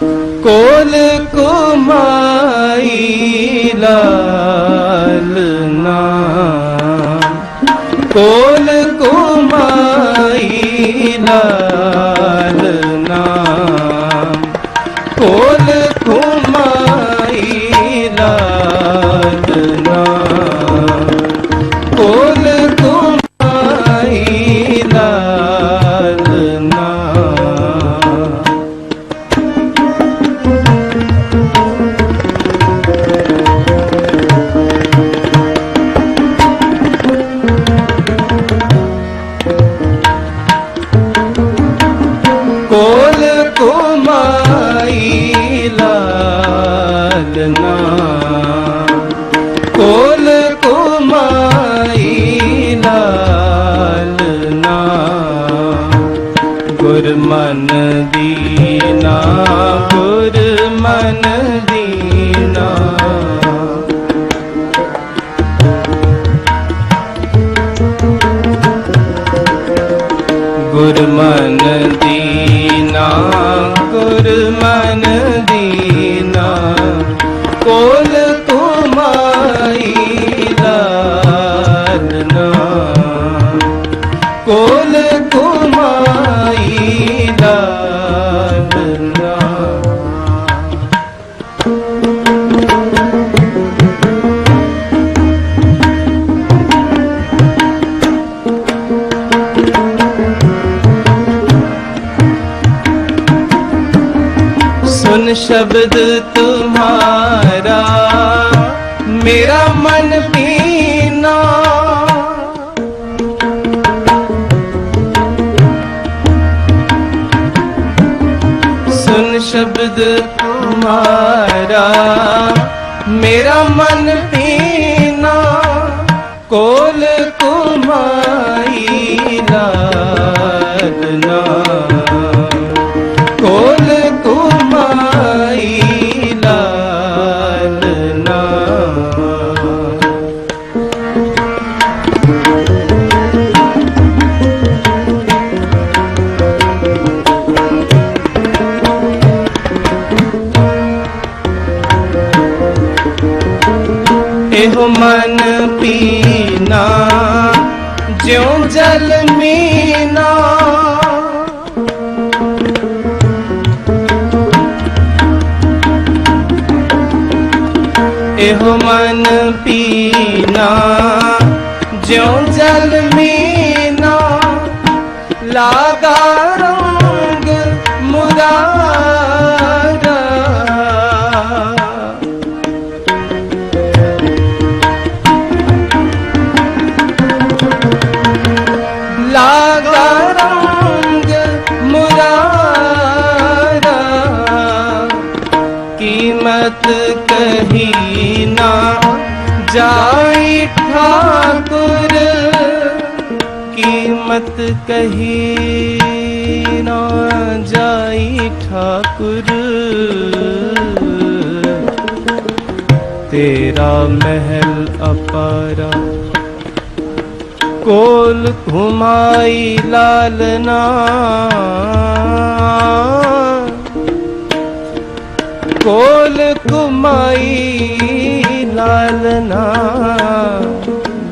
ਕੋਲ ਕੁਮਾਈ ਲਾਲ ਨਾਮ ਕੋਲ ਕੁਮਾਈ ਲਾਲ ਨਾਮ ਕੋਲ ਕੁਮਾਈ ਲਾਲ ਨਾਮ ਲਾਲ सुन शब्द तुम्हारा मेरा मन पीना सुन शब्द तुम्हारा मेरा मन पीना कोल कुमाई ਮਨ ਪੀਨਾ ਜਿਉ ਜਲ ਮੀਨਾ। ਇਹੋ ਮਨ ਪੀਨਾ ਜਿਉ ਜਲ ਮੀਨਾ। ਲਾਗਾ ਰੰਗ ਮੁਰਾਰਾ ਕੀਮਤ ਕਹੀ ਨਾ ਜਾਈ ਠਾਕੁਰ, ਕੀਮਤ ਕਹੀ ਨਾ ਜਾਈ ਠਾਕੁਰ। ਤੇਰਾ ਮਹਿਲ ਅਪਾਰਾ, ਕੋਲ ਘੁਮਾਈ ਲਾਲਨਾ ਕੋਲ ਕੁਮਾਈ ਲਾਲਨਾ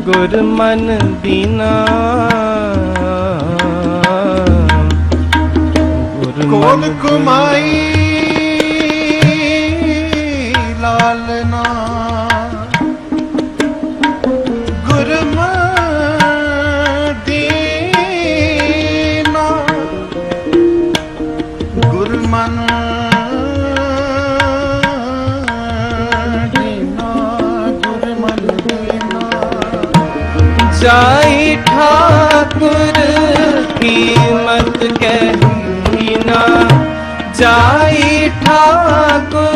ਗੁਰ ਮਨ ਦੀਨਾ ਗੁਰ ਕੋਲ ਮਨ ਕੁਮਾਈ ਜਾਈ ਠਾਕੁਰ ਕੀਮਤ ਕਹੀ ਨਾ ਜਾਈ ਠਾਕੁਰ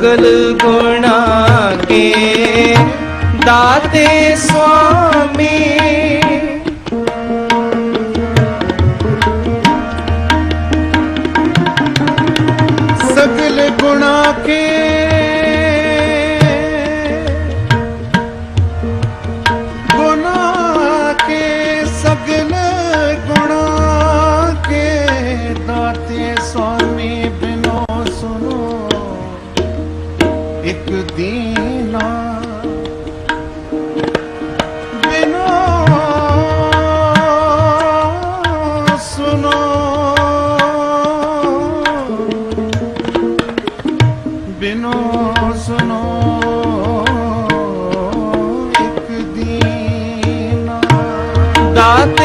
ਸਗਲ ਗੁਣਾ ਕੇ ਦਾਤੇ ਸਵਾ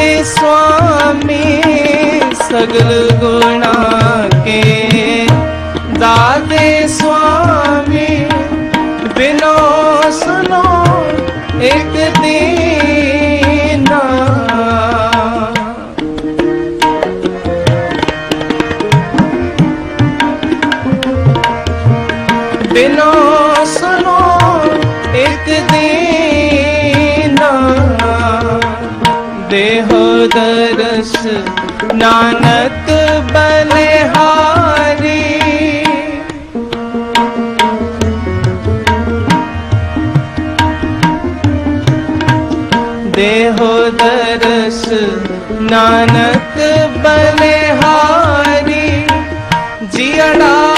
ਹੈ ਸੁਆਮੀ ਸਗਲ ਗੁਣਾ ਕੇ ਦਾਦੇ ਸੁਆਮੀ ਬਿਨੋ ਸੁਨੋ ਇੱਕ ਦੀਨਾ ਬਿਨੋ ਦੇਹੁ ਦਰਸ ਨਾਨਕ ਬਲਿਹਾਰੀ। ਦੇਹੁ ਦਰਸ ਨਾਨਕ ਬਲਿਹਾਰੀ। ਜਿੜਾ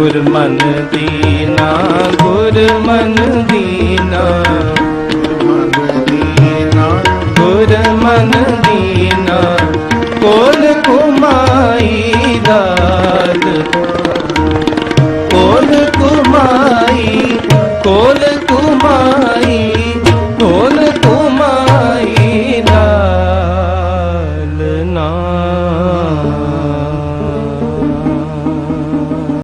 ਗੁਰ ਮਨ ਦੀਨਾ ਗੁਰ ਮਨ ਦੀਨਾ। ਗੁਰ ਮਨ ਦੀਨਾ, ਕੋਲ ਕੁਮਾਈ ਦਾਤ। ਕੋਲ ਕੁਮਾਈ ਕੋਲ ਕੁਮਾਈ